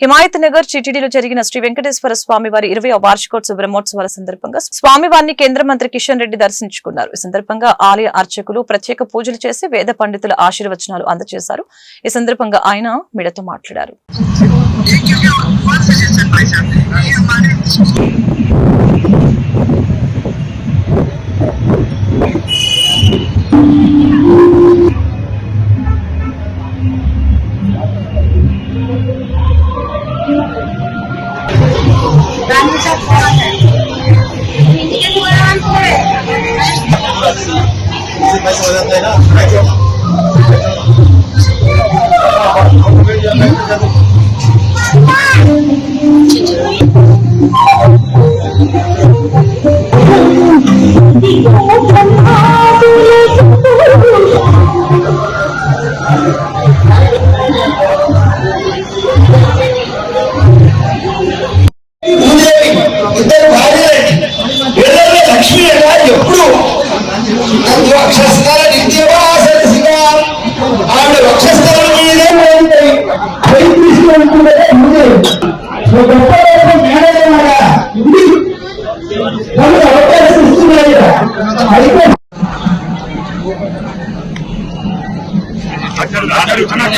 హిమాయత్ నగర్ చిటిడిలో జరిగిన శ్రీ వెంకటేశ్వర స్వామి వారి ఇరవై వార్షికోత్సవ బ్రహ్మోత్సవాల సందర్భంగా స్వామివారిని కేంద్ర మంత్రి కిషన్ రెడ్డి దర్శించుకున్నారు. ఈ సందర్భంగా ఆలయ అర్చకులు ప్రత్యేక పూజలు చేసి వేద పండితుల ఆశీర్వచనాలు అందజేశారు ఈ సందర్భంగా ఆయన మీడతో మాట్లాడారు. Dami siya po. Hindi kasi wala kang po eh. Isip pa sa walang tayo na. Medyo.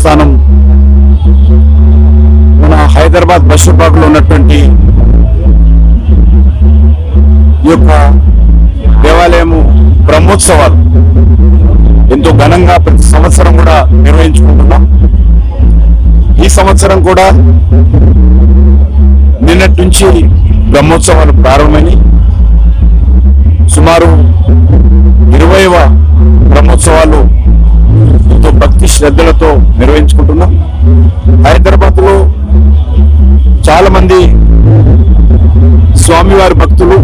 దేవస్థానం మన హైదరాబాద్ బషీర్బాగ్లో ఉన్నటువంటి ఈ యొక్క దేవాలయము బ్రహ్మోత్సవాలు ఎంతో ఘనంగా ప్రతి సంవత్సరం కూడా నిర్వహించుకుంటున్నాం. ఈ సంవత్సరం కూడా నిన్నటి నుంచి బ్రహ్మోత్సవాలు ప్రారంభమని సుమారు ఇరవైవ బ్రహ్మోత్సవాలు భక్తి శ్రద్ధలతో నిర్వహించుకుంటున్నాం. హైదరాబాద్లో చాలా మంది స్వామివారి భక్తులు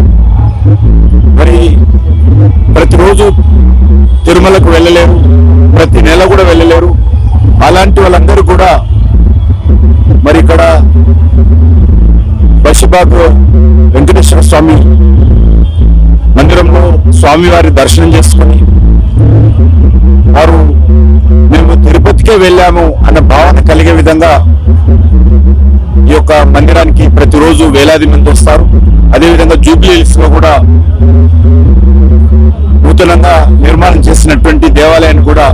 మరి ప్రతిరోజు తిరుమలకు వెళ్ళలేరు ప్రతి నెల కూడా వెళ్ళలేరు. అలాంటి వాళ్ళందరూ కూడా మరి ఇక్కడ బషిబాగ్ వెంకటేశ్వర స్వామి మందిరంలో స్వామివారి దర్శనం చేసుకొని వారు తిరుపతికే వెళ్ళాము అన్న భావన కలిగే విధంగా ఈ యొక్క మందిరానికి ప్రతిరోజు వేలాది మంది వస్తారు. అదేవిధంగా జూబ్లీ హిల్స్లో కూడా నూతనంగా నిర్మాణం చేసినటువంటి దేవాలయాన్ని కూడా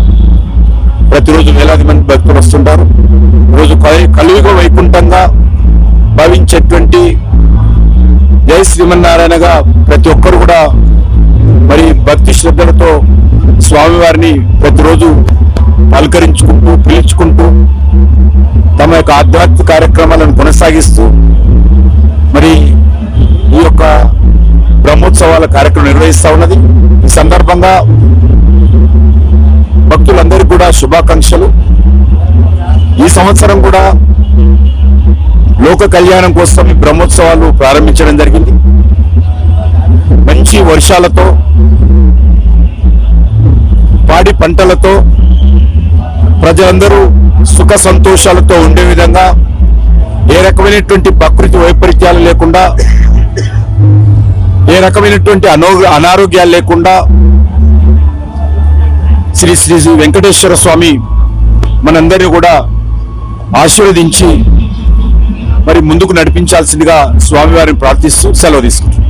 ప్రతిరోజు వేలాది మంది భక్తులు వస్తుంటారు. రోజు కలియుగ వైకుంఠంగా భావించేటువంటి జై శ్రీమన్నారాయణగా ప్రతి ఒక్కరు కూడా మరి భక్తి శ్రద్ధలతో స్వామివారిని ప్రతిరోజు పలకరించుకుంటూ పిలుచుకుంటూ తమ యొక్క ఆధ్యాత్మిక కార్యక్రమాలను కొనసాగిస్తూ మరి ఈ యొక్క బ్రహ్మోత్సవాల కార్యక్రమం నిర్వహిస్తూ ఉన్నది. ఈ సందర్భంగా భక్తులందరికీ కూడా శుభాకాంక్షలు. ఈ సంవత్సరం కూడా లోక కళ్యాణం కోసం ఈ బ్రహ్మోత్సవాలు ప్రారంభించడం జరిగింది. మంచి వర్షాలతో పాడి పంటలతో ప్రజలందరూ సుఖ సంతోషాలతో ఉండే విధంగా ఏ రకమైనటువంటి ప్రకృతి వైపరీత్యాలు లేకుండా ఏ రకమైనటువంటి అనో అనారోగ్యాలు లేకుండా శ్రీ శ్రీ శ్రీ వెంకటేశ్వర స్వామి మనందరినీ కూడా ఆశీర్వదించి మరి ముందుకు నడిపించాల్సిందిగా స్వామివారిని ప్రార్థిస్తూ సెలవు తీసుకుంటున్నాం.